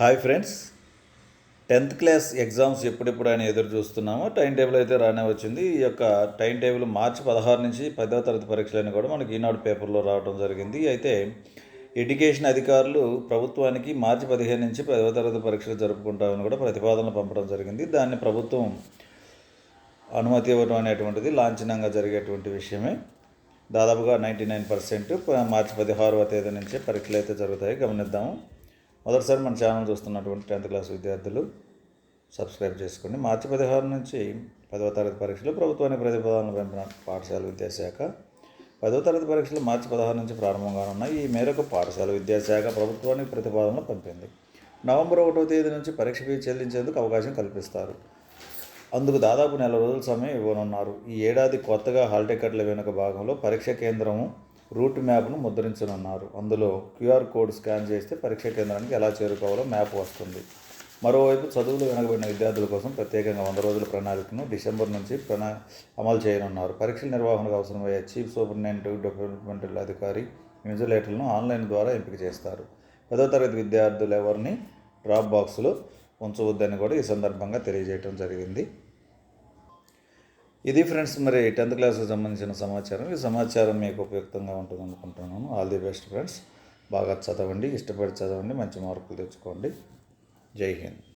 Hi friends. Tenth class exams ఎప్పుడెప్పుడు ఆయన ఎదురు చూస్తున్నామో. టైం టేబుల్ అయితే రానే వచ్చింది. ఈ యొక్క టైం టేబుల్ మార్చి పదహారు నుంచి పదవ తరగతి పరీక్షలన్నీ కూడా మనకి ఈనాడు పేపర్లో రావడం జరిగింది. అయితే ఎడ్యుకేషన్ అధికారులు ప్రభుత్వానికి మార్చి పదిహేను నుంచి పదవ తరగతి పరీక్షలు జరుపుకుంటామని కూడా ప్రతిపాదనలు పంపడం జరిగింది. దాన్ని ప్రభుత్వం అనుమతి ఇవ్వడం అనేటువంటిది లాంఛనంగా జరిగేటువంటి విషయమే. దాదాపుగా నైంటీ నైన్ పర్సెంట్ మార్చి పదిహారవ తేదీ నుంచే పరీక్షలు అయితే జరుగుతాయి. గమనిద్దాము. మొదటిసారి మన ఛానల్ చూస్తున్నటువంటి టెన్త్ క్లాస్ విద్యార్థులు సబ్స్క్రైబ్ చేసుకోండి. మార్చి పదిహారు నుంచి పదవ తరగతి పరీక్షలు ప్రభుత్వాన్ని ప్రతిపాదనలు పంపిన పాఠశాల విద్యాశాఖ. పదవ తరగతి పరీక్షలు మార్చి పదహారు నుంచి ప్రారంభంగా ఉన్నాయి. ఈ మేరకు పాఠశాల విద్యాశాఖ ప్రభుత్వానికి ప్రతిపాదనలు పంపింది. నవంబర్ ఒకటో తేదీ నుంచి పరీక్ష ఫీజు చెల్లించేందుకు అవకాశం కల్పిస్తారు. అందుకు దాదాపు నెల రోజుల సమయం ఇవ్వనున్నారు. ఈ ఏడాది కొత్తగా హాల్ టికెట్ల వెనుక భాగంలో పరీక్ష కేంద్రము రూట్ మ్యాప్ను ముద్రించనున్నారు. అందులో క్యూఆర్ కోడ్ స్కాన్ చేస్తే పరీక్ష కేంద్రానికి ఎలా చేరుకోవాలో మ్యాప్ వస్తుంది. మరోవైపు చదువులు వెనకబడిన విద్యార్థుల కోసం ప్రత్యేకంగా వంద రోజుల ప్రణాళికను డిసెంబర్ నుంచి ప్రణా అమలు చేయనున్నారు. పరీక్షల నిర్వహణకు అవసరమయ్యే చీఫ్ సూపరింటెండెంట్ డెవలప్మెంటల్ అధికారి ఇన్విజిలేటర్లను ఆన్లైన్ ద్వారా ఎంపిక చేస్తారు. పదో తరగతి విద్యార్థులు ఎవరిని డ్రాప్ బాక్స్లో ఉంచవద్దని కూడా ఈ సందర్భంగా తెలియజేయడం జరిగింది. ఇది ఫ్రెండ్స్ మరి టెన్త్ క్లాస్కి సంబంధించిన సమాచారం. ఈ సమాచారం మీకు ఉపయుక్తంగా ఉంటుంది అనుకుంటున్నాను. ఆల్ ది బెస్ట్ ఫ్రెండ్స్ బాగా చదవండి ఇష్టపడి చదవండి మంచి మార్కులు తెచ్చుకోండి. జై హింద్.